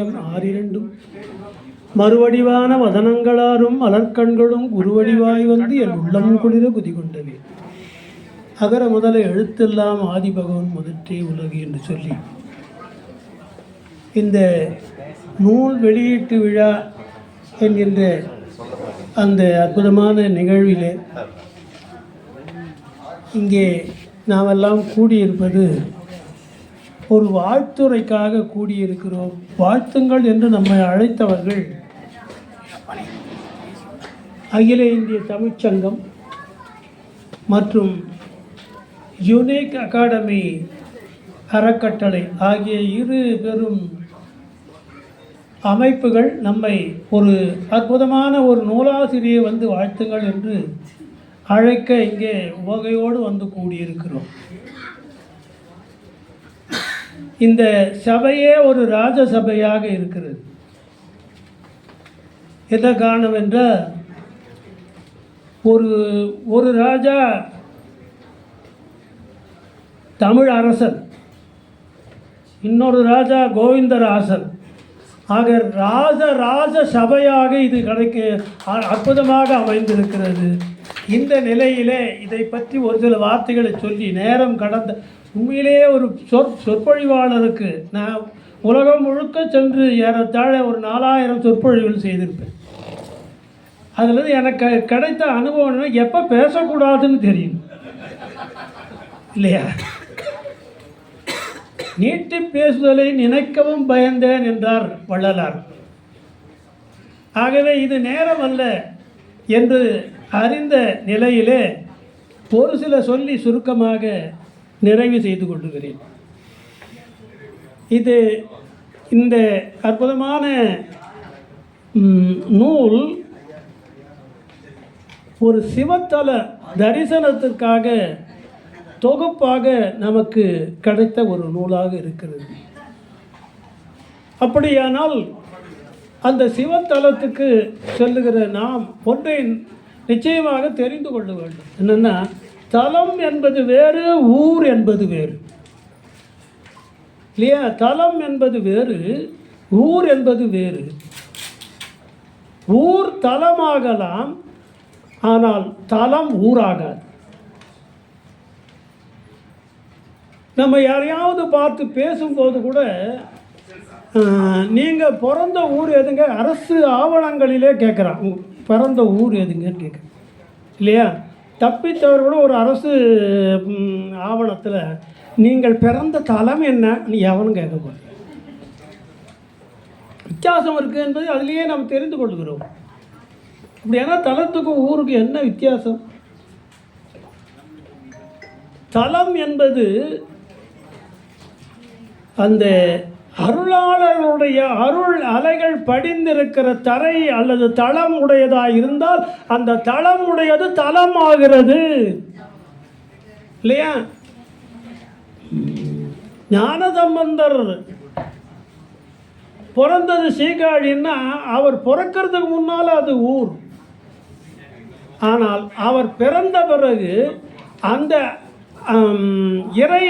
ஆறிரண்டும். மறுவடிவான வதனங்களாரும் மலர்க்கண்களும் குருவடிவாய் வந்து என் உள்ளம் குளிர குதிகொண்டவே அகர முதல எழுத்தெல்லாம் ஆதிபகவன் முதற்றே உலகு என்று சொல்லி. இந்த நூல் வெளியீட்டு விழா என்கின்ற அந்த அற்புதமான நிகழ்விலே இங்கே நாமெல்லாம் கூடியிருப்பது ஒரு வாழ்த்துரைக்காக கூடியிருக்கிறோம். வாழ்த்துங்கள் என்று நம்மை அழைத்தவர்கள் அகில இந்திய தமிழ்ச்சங்கம் மற்றும் யுனிக் அகாடமி அறக்கட்டளை ஆகிய இரு பெரும் அமைப்புகள் நம்மை ஒரு அற்புதமான ஒரு நூலாசிரியை வந்து வாழ்த்துங்கள் என்று அழைக்க இங்கே உவகையோடு வந்து கூடியிருக்கிறோம். இந்த சபையே ஒரு ராஜ சபையாக இருக்கிறது. என்ன காரணம் என்றால் ஒரு ஒரு ராஜா தமிழ் அரசன் இன்னொரு ராஜா கோவிந்தராசன் ஆக ராஜ ராஜ சபையாக இது கிடைக்க அ- அற்புதமாக அமைந்திருக்கிறது. இந்த நிலையிலே இதை பற்றி ஒரு சில வார்த்தைகளை சொல்லி நேரம் கடந்த உண்மையிலேயே ஒரு சொற் சொற்பொழிவாளருக்கு நான் உலகம் முழுக்க சென்று ஏறத்தாழ ஒரு நாலாயிரம் சொற்பொழிவுகள் செய்திருப்பேன். அதில் எனக்கு கிடைத்த அனுபவம் எப்போ பேசக்கூடாதுன்னு தெரியும். இல்லையா? நீட்டி பேசுதலை நினைக்கவும் பயந்தேன் என்றார் வள்ளலார். ஆகவே இது நேரம் அல்ல என்று அறிந்த நிலையிலே ஒரு சில சொல்லி சுருக்கமாக நிறைவு செய்து கொள்ளுகிறேன். இது இந்த அற்புதமான நூல் ஒரு சிவத்தல தரிசனத்திற்காக தொகுப்பாக நமக்கு கிடைத்த ஒரு நூலாக இருக்கிறது. அப்படியானால் அந்த சிவத்தலத்துக்கு செல்லுகிற நாம் ஒன்றை நிச்சயமாக தெரிந்து கொள்ள வேண்டும். என்னென்னா தலம் என்பது வேறு ஊர் என்பது வேறு. இல்லையா? தலம் என்பது வேறு ஊர் என்பது வேறு. ஊர் தலமாகலாம் ஆனால் தலம் ஊராகாது. நம்ம யாரையாவது பார்த்து பேசும்போது கூட நீங்கள் பிறந்த ஊர் எதுங்க? அரசு ஆவணங்களிலே கேட்குறான். பிறந்த ஊர் எதுங்கன்னு கேட்குறேன் இல்லையா? தப்பித்தவர் கூட ஒரு அரசு ஆவணத்தில் நீங்கள் பிறந்த தலம் என்ன? நீ எவனும் கேட்க போகிறேன் வித்தியாசம் இருக்குது என்பதை அதிலேயே நாம் தெரிந்து கொள்கிறோம். அப்படி ஏன்னா தலத்துக்கும் ஊருக்கு என்ன வித்தியாசம்? தலம் என்பது அந்த அருளாளர்களுடைய அருள் அலைகள் படிந்திருக்கிற தரை அல்லது தளம் உடையதாக இருந்தால் அந்த தளம் உடையது தளமாகிறது. இல்லையா? ஞானசம்பந்தர் பிறந்தது சீகாழின்னா அவர் பிறக்கிறதுக்கு முன்னால் அது ஊர். ஆனால் அவர் பிறந்த பிறகு அந்த இறை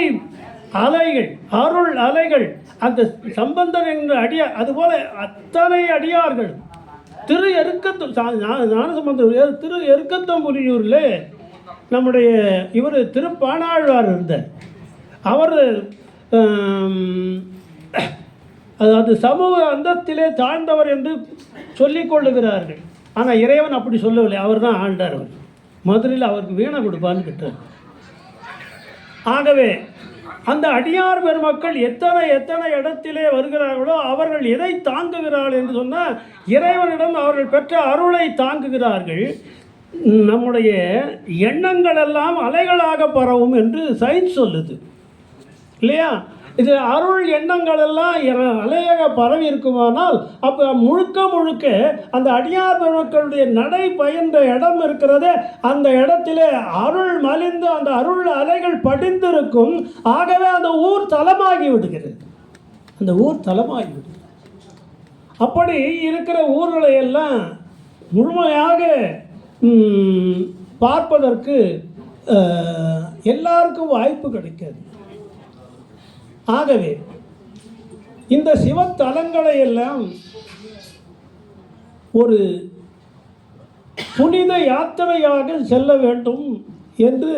அலைகள் அருள் அலைகள் அந்த சம்பந்தன் என்ற அடியார் அதுபோல அத்தனை அடியார்கள். திரு எருக்கத்தம் ஞானசம்பந்தர் திரு எருக்கத்தம்புலியூரில் நம்முடைய இவர் திருப்பாணாழ்வார் இருந்தார். அவர் அதாவது சமூக அந்தத்திலே தாழ்ந்தவர் என்று சொல்லிக் கொள்ளுகிறார்கள். ஆனால் இறைவன் அப்படி சொல்லவில்லை. அவர் தான் ஆண்டார் அவர். மதுரையில் அவருக்கு வீணை கொடுப்பான்னு கேட்டார். ஆகவே அந்த அடியார் பெருமக்கள் எத்தனை எத்தனை இடத்திலே வருகிறார்களோ அவர்கள் எதை தாங்குகிறார்கள் என்று சொன்னால் இறைவனிடம் அவர்கள் பெற்ற அருளை தாங்குகிறார்கள். நம்முடைய எண்ணங்கள் எல்லாம் அலைகளாக பரவும் என்று சயின்ஸ் சொல்லுது. இல்லையா? இது அருள் எண்ணங்கள் எல்லாம் அலையாக பரவி இருக்குமானால் அப்போ முழுக்க முழுக்க அந்த அடியார் பெருமக்களுடைய நடை பயின்ற இடம் இருக்கிறதே அந்த இடத்திலே அருள் மலிந்து அந்த அருள் அலைகள் படிந்திருக்கும். ஆகவே அந்த ஊர் தலமாகி விடுகிறது. அந்த ஊர் தலமாகி விடுகிறது. அப்படி இருக்கிற ஊர்களை எல்லாம் முழுமையாக பார்ப்பதற்கு எல்லாருக்கும் வாய்ப்பு கிடைக்காது. ஆகவே இந்த சிவத்தலங்களை எல்லாம் ஒரு புனித யாத்திரையாக செல்ல வேண்டும் என்று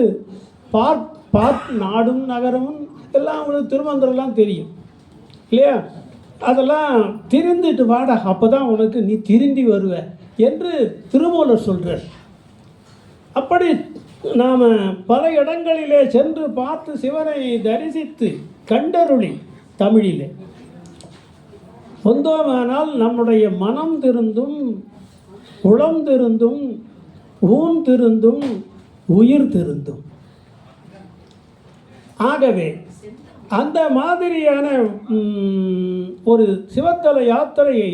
பார் பார் நாடும் நகரமும் எல்லாம் உங்களுக்கு திருமந்திரம்லாம் தெரியும். இல்லையா? அதெல்லாம் திரிந்துட்டு வாடா அப்போ தான் உனக்கு நீ திரும்பி வருவ என்று திருமூலர் சொல்கிறார் அப்படி நாம் பல இடங்களிலே சென்று பார்த்து சிவனை தரிசித்து கண்டருளி தமிழிலே. வந்தோமானால் நம்முடைய மனம் திருந்தும் உளம் திருந்தும் ஊன் திருந்தும் உயிர் திருந்தும். ஆகவே அந்த மாதிரியான ஒரு சிவத்தல யாத்திரையை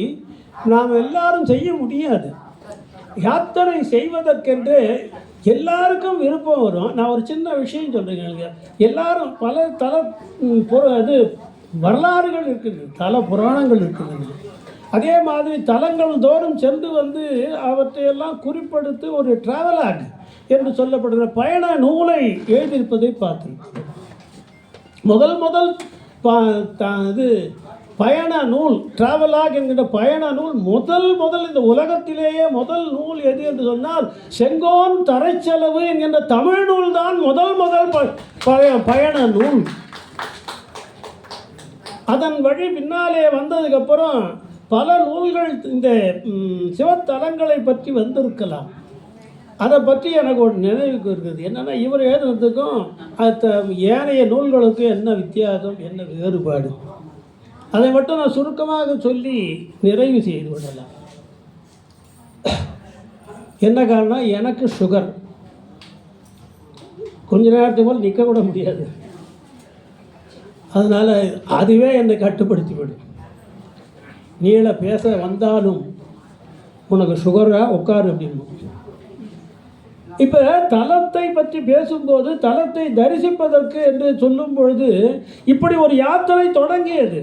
நாம் எல்லாரும் செய்ய முடியாது. யாத்திரை செய்வதற்கென்று எல்லாருக்கும் விருப்பம் வரும். நான் ஒரு சின்ன விஷயம் சொல்கிறேங்க எல்லாரும் பல தல இது வரலாறுகள் இருக்குது. தல புராணங்கள் இருக்குது. அதே மாதிரி தலங்கள் தோறும் சென்று வந்து அவற்றையெல்லாம் குறிப்பெடுத்து ஒரு டிராவலாக் என்று சொல்லப்படுகிற பயண நூலை எழுதியிருப்பதை பார்த்துருக்கோம் முதல் முதல் பா த- இது பயண நூல் டிராவலாக் என்கின்ற பயண நூல் முதல் முதல் இந்த உலகத்திலேயே முதல் நூல் எது என்று சொன்னால் செங்கோன் தரைச்செலவு என்கின்ற தமிழ் நூல் தான் முதல் முதல் பய- பயண நூல் அதன் வழி பின்னாலே வந்ததுக்கப்புறம் பல நூல்கள் இந்த சிவத்தலங்களை பற்றி வந்திருக்கலாம். அதை பற்றி எனக்கு ஒரு நினைவுக்கு இருக்குது. என்னென்னா இவர் எழுதுனதுக்கும் அது ஏனைய நூல்களுக்கும் என்ன வித்தியாசம் என்ன வேறுபாடு? அதை மட்டும் நான் சுருக்கமாக சொல்லி நிறைவு செய்து விடலாம் என்ன காரணம் எனக்கு சுகர் கொஞ்ச நேரத்துக்கு போல் நிற்க கூட முடியாது. அதனால் அதுவே என்னை கட்டுப்படுத்தி விடும் நீள பேச வந்தாலும் உனக்கு சுகராக உட்காரு அப்படின்னு இப்போ தலத்தை பற்றி பேசும்போது தலத்தை தரிசிப்பதற்கு என்று சொல்லும் பொழுது இப்படி ஒரு யாத்திரை தொடங்கியது.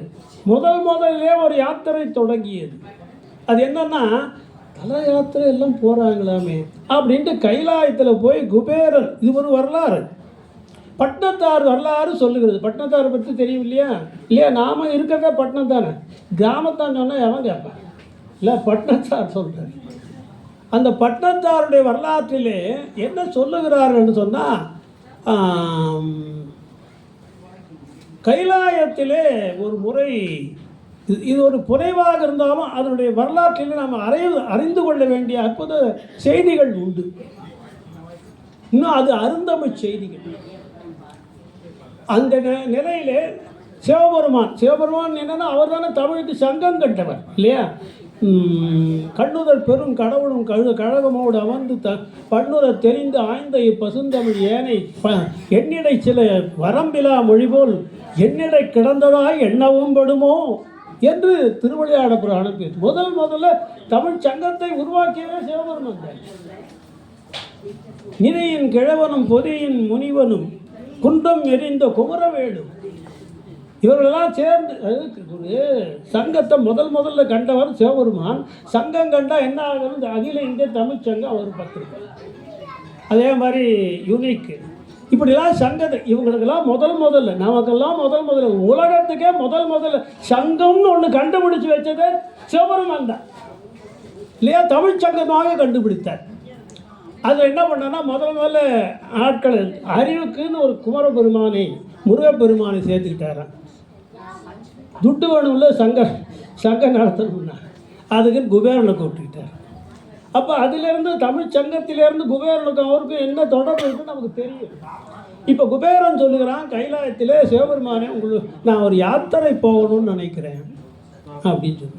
முதல் முதல்லே ஒரு யாத்திரை தொடங்கியது. அது என்னன்னா தல யாத்திரை எல்லாம் போகிறாங்களாமே அப்படின்ட்டு கைலாயத்தில் போய் குபேரர் இது ஒரு வரலாறு. பட்டணத்தார் வரலாறு சொல்லுகிறது. பட்டணத்தார் பற்றி தெரியும் இல்லையா? இல்லையா நாம இருக்கிறத பட்டணம் தானே கிராமத்தான் சொன்னால் எவன் கேட்பான்? இல்லை பட்டணத்தார் சொல்கிறார் அந்த பட்டணத்தாருடைய வரலாற்றிலே என்ன சொல்லுகிறார்கள் சொன்னால் கைலாயத்திலே ஒரு முறை இது ஒரு புனைவாக இருந்தாலும் அதனுடைய வரலாற்றில் நாம் அறி அறிந்து கொள்ள வேண்டிய அற்புத செய்திகள் உண்டு. இன்னும் அது அருந்தமிழ் செய்திகள். அந்த நிலையிலே சிவபெருமான் சிவபெருமான் என்னன்னா அவர் தானே தமிழுக்கு சங்கம் கண்டவர் இல்லையா? கண்ணுதல் பெரும் கடவுளும் கழு கழகமோடு அமர்ந்து த பண்ணுதல் தெரிந்து ஆய்ந்த இப்பசுந்தமிழ் ஏனை ப எண்ணிடை சில வரம்பிலா மொழி போல் என்னிடை கிடந்ததாய் எண்ணவும் படுமோ என்று திருவிளையாட புராணம் பேசு முதல் முதல்ல தமிழ் சங்கத்தை உருவாக்கியவே சிவபெருமான் தான். நிதியின் கிழவனும் பொதியின் முனிவனும் குன்றம் எரிந்த குமரவேடும் இவர்களெல்லாம் சேர்ந்து ஒரு சங்கத்தை முதல் முதல்ல கண்டவர் சிவபெருமான். சங்கம் கண்டால் என்ன ஆகணும்? அகில இந்திய தமிழ் சங்கம் அவர் பத்திரிக்கை. அதே மாதிரி யுனிக் இப்படிலாம் சங்கத்தை இவங்களுக்கெல்லாம் முதல் முதல்ல நமக்கெல்லாம் முதல் முதல்ல உலகத்துக்கே முதல் முதல்ல சங்கம்னு ஒன்று கண்டுபிடிச்சு வச்சது சிவபெருமான் தான். இல்லையா? தமிழ் சங்கமாக கண்டுபிடித்தார். அது என்ன பண்ணனா முதல் முதல்ல ஆட்கள் அறிவுக்குன்னு ஒரு குமரபெருமானை முருகப்பெருமானை சேர்த்துக்கிட்டாராம். துட்டு வேணும்ல சங்க சங்கம் நடத்தணும்னா. அதுக்குன்னு குபேரனை கூப்பிட்டுக்கிட்டார். அப்போ அதிலிருந்து தமிழ் சங்கத்திலேருந்து குபேரனுக்கும் அவருக்கும் என்ன தொடர்பு இருக்குன்னு நமக்கு தெரியும். இப்போ குபேரன் சொல்லுகிறான் கைலாயத்திலே சிவபெருமானே உங்களுக்கு நான் ஒரு யாத்திரை போகணும்னு நினைக்கிறேன் அப்படின்னு சொல்லி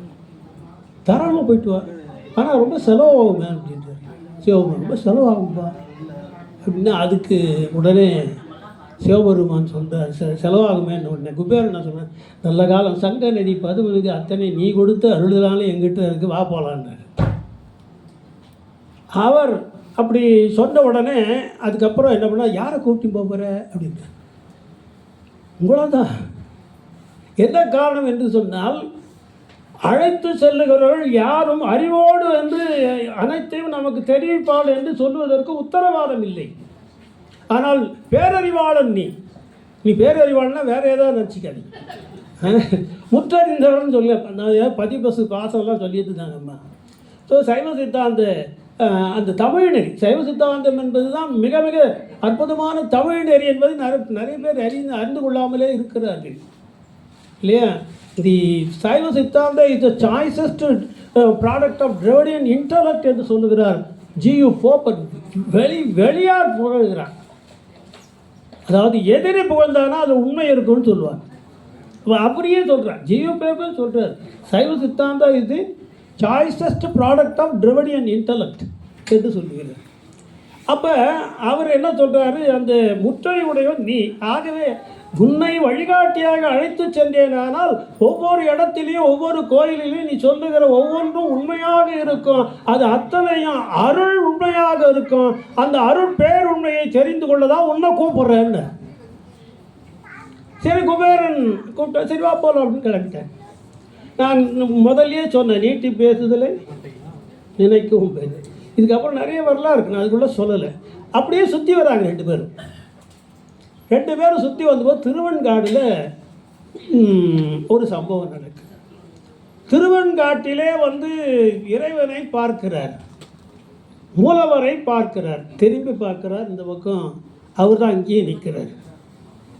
தாராளமாக போயிட்டு வா. ஆனால் ரொம்ப செலவாகுங்க அப்படின்றார் சிவபெருமான் ரொம்ப செலவாகும்பா. அப்படின்னா அதுக்கு உடனே சிவபெருமான் சொல்கிறார் செ செலவாகுமேன்னு உடனே. குபேரன் நான் சொன்னேன் நல்ல காலம் சங்க நதி பதுமனுக்கு அத்தனை நீ கொடுத்து அருளுதலாலும் எங்கிட்ட இருக்குது வா போகலான்னாரு அவர் அப்படி சொன்ன உடனே அதுக்கப்புறம் என்ன பண்ணால் யாரை கூப்பிட்டு போகிற அப்படின்னு உங்களை தான் என்ன காரணம் என்று சொன்னால் அழைத்து செல்லுகிறவர்கள் யாரும் அறிவோடு என்று அனைத்தையும் நமக்கு தெரிவிப்பாள் என்று சொல்வதற்கு உத்தரவாதம் இல்லை ஆனால் பேரறிவாளன் நீ. நீ பேரறிவாளன்னா வேற ஏதாவது நினச்சிக்காதீங்க முற்றறிந்தவர்னு சொல்லி பதிபசு பாசம்லாம் சொல்லிட்டு இருந்தாங்கம்மா. ஸோ சைவ சித்தாந்த அந்த தமிழ் நெறி சைவ சித்தாந்தம் என்பது தான் மிக மிக அற்புதமான தமிழ் நெறி என்பது நிறைய நிறைய பேர் அறிந்து அறிந்து கொள்ளாமலே இருக்கிறார்கள். இல்லையா? The Saiva Siddhanta is the choicest product of Dravidian intellect என்று சொல்லுகிறார் ஜியு போப்பர் வெளி வெளியார் புகழ்கிறார். அதாவது எதிரி புகழ்ந்தானா அது உண்மை இருக்கும்னு சொல்லுவார். அப்படியே சொல்கிறார் ஜியோ பேப்பர் சொல்கிறார் சைவ சித்தாந்தா இது choicest product of Dravidian intellect என்று சொல்லுகிறார் அப்போ அவர் என்ன சொல்கிறாரு அந்த முற்றை உடையவன் நீ. ஆகவே உன்னை வழிகாட்டியாக அழைத்து சென்றேனானால் ஒவ்வொரு இடத்திலையும் ஒவ்வொரு கோயிலிலையும் நீ சொல்லுகிற ஒவ்வொன்றும் உண்மையாக இருக்கும். அது அத்தனையும் அருள் உண்மையாக இருக்கும். அந்த அருள் பேர் உண்மையை தெரிந்து கொள்ளதான் உன்னை கூப்பிட்றேன்னு. சரி குபேரன் கூப்பிட்டேன் சரி வா போகலாம் அப்படின்னு கிளம்பிட்டேன் நான் முதல்லையே சொன்னேன் நீட்டி பேசுதலை நினைக்கவும் பேர் இதுக்கப்புறம் நிறைய வரலாம் இருக்கு நான் அதுக்குள்ளே சொல்லலை. அப்படியே சுற்றி வராங்க ரெண்டு பேரும். ரெண்டு பேரும் சுற்றி வந்தபோது திருவன்காடில் ஒரு சம்பவம் நடக்குது. திருவெண்காட்டிலே வந்து இறைவனை பார்க்கிறார். மூலவரை பார்க்கிறார். திரும்பி பார்க்கிறார். இந்த பக்கம் அவர் தான் இங்கேயே நிற்கிறார்.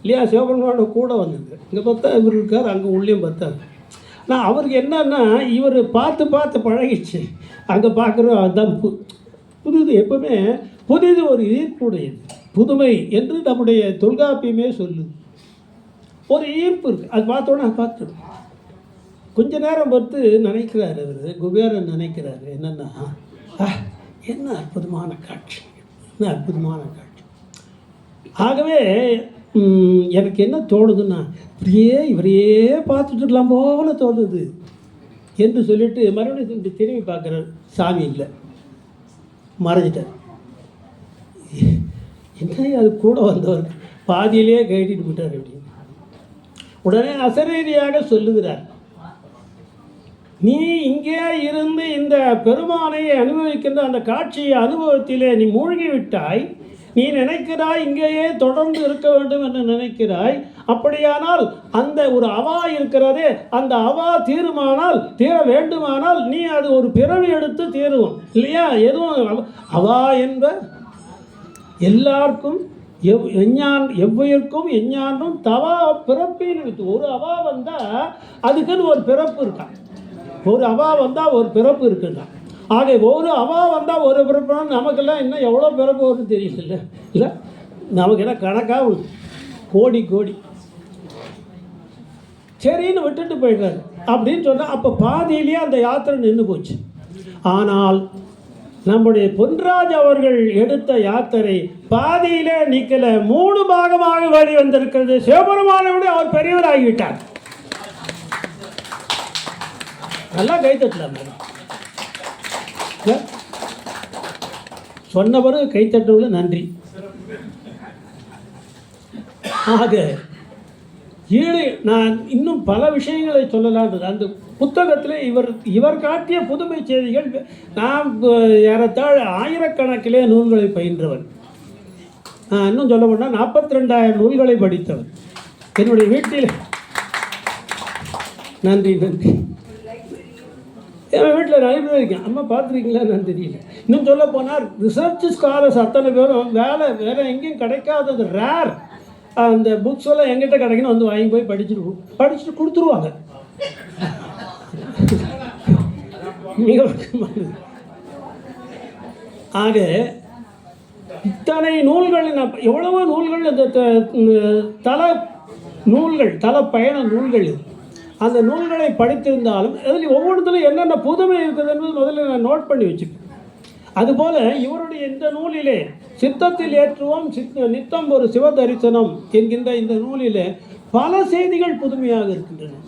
இல்லையா? சிவபெருமானோட கூட வந்தது. இங்கே பார்த்தா இவர் இருக்கார் அங்கே உள்ளேயும் பார்த்தார் நான் அவருக்கு என்னன்னா இவர் பார்த்து பார்த்து பழகிடுச்சு. அங்கே பார்க்குறோம் அதுதான் பு புதுது எப்பவுமே புதிது ஒரு ஈர்ப்புடையது. புதுமை என்று நம்முடைய தொல்காப்பியமே சொல்லுது. ஒரு ஈர்ப்பு இருக்குது அது பார்த்தோன்னே பார்த்துடும் கொஞ்ச நேரம் பொறுத்து நினைக்கிறாரு அவர். குபேரன் நினைக்கிறாரு. என்னென்னா என்ன அற்புதமான காட்சி. என்ன அற்புதமான காட்சி. ஆகவே எனக்கு என்ன தோணுதுன்னா இப்படியே இவரையே பார்த்துட்டு இருக்கலாம் போல தோணுது. என்று சொல்லிட்டு மறுபடியும் சொல்லிட்டு திரும்பி பார்க்குறாரு. சாமி இல்லை. மறைஞ்சிட்டார். என்ன அது கூட வந்தவர். பாதியிலே கைட்டிட்டு போயிட்டார் அப்படின்னு உடனே அசரீதியாக சொல்லுகிறார். நீ இங்கே இருந்து இந்த பெருமானை அனுபவிக்கின்ற அந்த காட்சியை அனுபவத்திலே நீ மூழ்கி விட்டாய் நீ நினைக்கிறாய் இங்கேயே தொடர்ந்து இருக்க வேண்டும் என்று நினைக்கிறாய். அப்படியானால் அந்த ஒரு அவா இருக்கிறதே அந்த அவா தீருமானால் தீர வேண்டுமானால் நீ அது ஒரு பிறவி எடுத்து தீருவோம் இல்லையா? எதுவும் அவா என்ப எல்லாருக்கும் எவ் எஞ்ஞான் எவ்வுயிர்க்கும் எஞ்ஞானும் தவா பிறப்பின்னு இருக்கு. ஒரு அவா வந்தால் அதுக்குன்னு ஒரு பிறப்பு இருக்கான் ஒரு அவா வந்தால் ஒரு பிறப்பு இருக்குதான் ஆக ஒரு அவா வந்தால் ஒரு பிறப்புனா நமக்கெல்லாம் இன்னும் எவ்வளோ பிறப்பு வரும்னு தெரியல. இல்லை? நமக்கு என்ன கணக்காக கோடி கோடி. சரின்னு விட்டுட்டு போயிடுறாரு. அப்படின்னு சொன்னால் அப்போ பாதியிலேயே அந்த யாத்திரை நின்று போச்சு. ஆனால் நம்முடைய பொன்ராஜ் அவர்கள் எடுத்த யாத்திரை பாதியிலே நிக்கல. மூணு பாகமாக வழி வந்திருக்கிறது. சிவபெருமானை விட அவர் பெரியவராகிவிட்டார். நல்லா கைத்தட்டலாம் மேடம். சொன்ன பிறகு கைத்தட்டவுல நன்றி. ஆக ஈடு நான் இன்னும் பல விஷயங்களை சொல்லலாம் அந்த புத்தகத்தில் இவர் இவர் காட்டிய புதுமை செய்திகள் நான் ஏறத்தாழ் ஏறத்தாழ ஆயிரக்கணக்கிலே நூல்களை பயின்றவன். நான் இன்னும் சொல்ல போனால் நாற்பத்தி ரெண்டாயிரம் நூல்களை படித்தவன். என்னுடைய வீட்டில் நன்றி நன்றி. என் வீட்டில் லைப்ரரி இருக்கேன் அம்மா பார்த்துருக்கீங்களா நான் தெரியல. இன்னும் சொல்ல போனால் ரிசர்ச் ஸ்காலர்ஸ் அத்தனை பேரும் வேலை வேறு எங்கேயும் கிடைக்காதது ரேர் அந்த புக்ஸ் எல்லாம் எங்கிட்ட கிடைக்கணும் வந்து வாங்கி போய் படிச்சுட்டு படிச்சுட்டு கொடுத்துருவாங்க. மிக ஆக இத்தனை நூல்கள் நான் எவ்வளவோ நூல்கள் இந்த த- தல நூல்கள் தல பயண நூல்கள் இது. அந்த நூல்களை படித்திருந்தாலும் அதில் ஒவ்வொன்றுத்திலும் என்னென்ன புதுமை இருக்குது என்பது முதல்ல நான் நோட் பண்ணி வச்சுக்கேன் அதுபோல் இவருடைய இந்த நூலிலே சித்தத்தில் ஏற்றுவோம் சித் நித்தம் ஒரு சிவ தரிசனம் என்கின்ற இந்த நூலிலே பல செய்திகள் புதுமையாக இருக்கின்றன.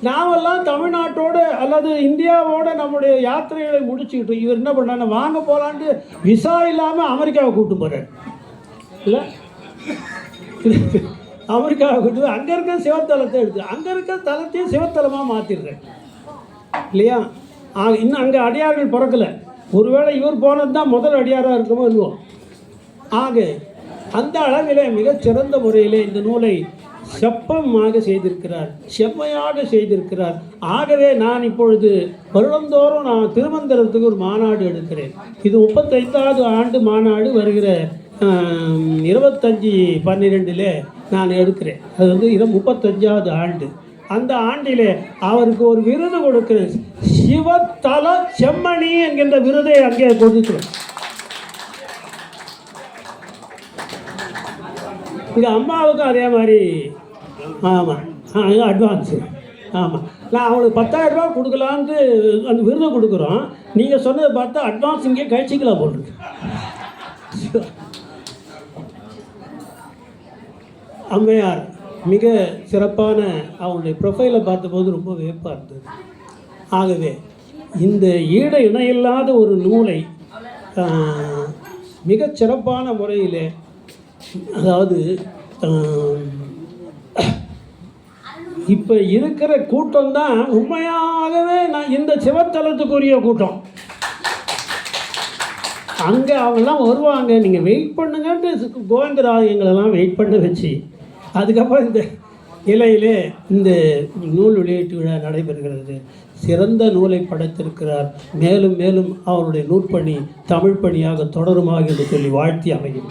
நாமெல்லாம் தமிழ்நாட்டோட அல்லது இந்தியாவோட நம்முடைய யாத்திரைகளை முடிச்சுக்கிட்டு இவர் என்ன பண்ணாரு வாங்க போகலான்ட்டு விசா இல்லாமல் அமெரிக்காவை கூப்பிட்டு போகிறார் இல்லை? அமெரிக்காவை கொண்டு போய் அங்கே இருக்க சிவத்தலத்தை எடுத்து அங்கே இருக்க தலத்தையும் சிவத்தலமாக மாற்றிடுறேன் இல்லையா? ஆ, இன்னும் அங்கே அடியார்கள் பிறக்கலை. ஒருவேளை இவர் போனது தான் முதல் அடியாராக இருக்குமோ இல்லவோ ஆக அந்த அளவிலே மிகச்சிறந்த முறையிலே இந்த நூலை செப்பமாக செய்திருக்கிறார் செம்மையாக செய்திருக்கிறார். ஆகவே நான் இப்பொழுது வருடந்தோறும் நான் திருமந்திரத்துக்கு ஒரு மாநாடு எடுக்கிறேன். இது முப்பத்தைந்தாவது ஆண்டு மாநாடு வருகிற இருபத்தஞ்சி பன்னிரெண்டிலே நான் எடுக்கிறேன். அது வந்து இது முப்பத்தஞ்சாவது ஆண்டு. அந்த ஆண்டிலே அவருக்கு ஒரு விருது கொடுக்கிறேன் சிவத்தல செம்மணி என்கின்ற விருதை அங்கே கொடுக்கிறேன் இது அம்மாவுக்கும் அதே மாதிரி. ஆமாம் அட்வான்ஸு ஆமாம் நான் அவங்களுக்கு பத்தாயிரம் ரூபாய் கொடுக்கலான்ட்டு அந்த விருதை கொடுக்குறோம். நீங்கள் சொன்னதை பார்த்தா அட்வான்ஸ் இங்கே கழிச்சிக்கலாம் போட்டுருக்கு அம்மையார் மிக சிறப்பான அவங்களுடைய ப்ரொஃபைலை பார்த்தபோது ரொம்ப வியப்பாக இருந்தது. ஆகவே இந்த ஈட இணையில்லாத ஒரு நூலை மிக மிகச் சிறப்பான முறையில் அதாவது இப்போ இருக்கிற கூட்டம் தான் உண்மையாகவே நான் இந்த சிவத்தலத்துக்குரிய கூட்டம். அங்கே அவங்கெல்லாம் வருவாங்க. நீங்கள் வெயிட் பண்ணுங்கன்ட்டு கோவிந்தராஜ் எங்களெல்லாம் வெயிட் பண்ண வச்சு அதுக்கப்புறம் இந்த இலையிலே இந்த நூல் வெளியீட்டு விழா நடைபெறுகிறது. சிறந்த நூலை படைத்திருக்கிறார். மேலும் மேலும் அவருடைய நூற்பணி தமிழ் பணியாக தொடருமாக என்று சொல்லி வாழ்த்தி அமையும்.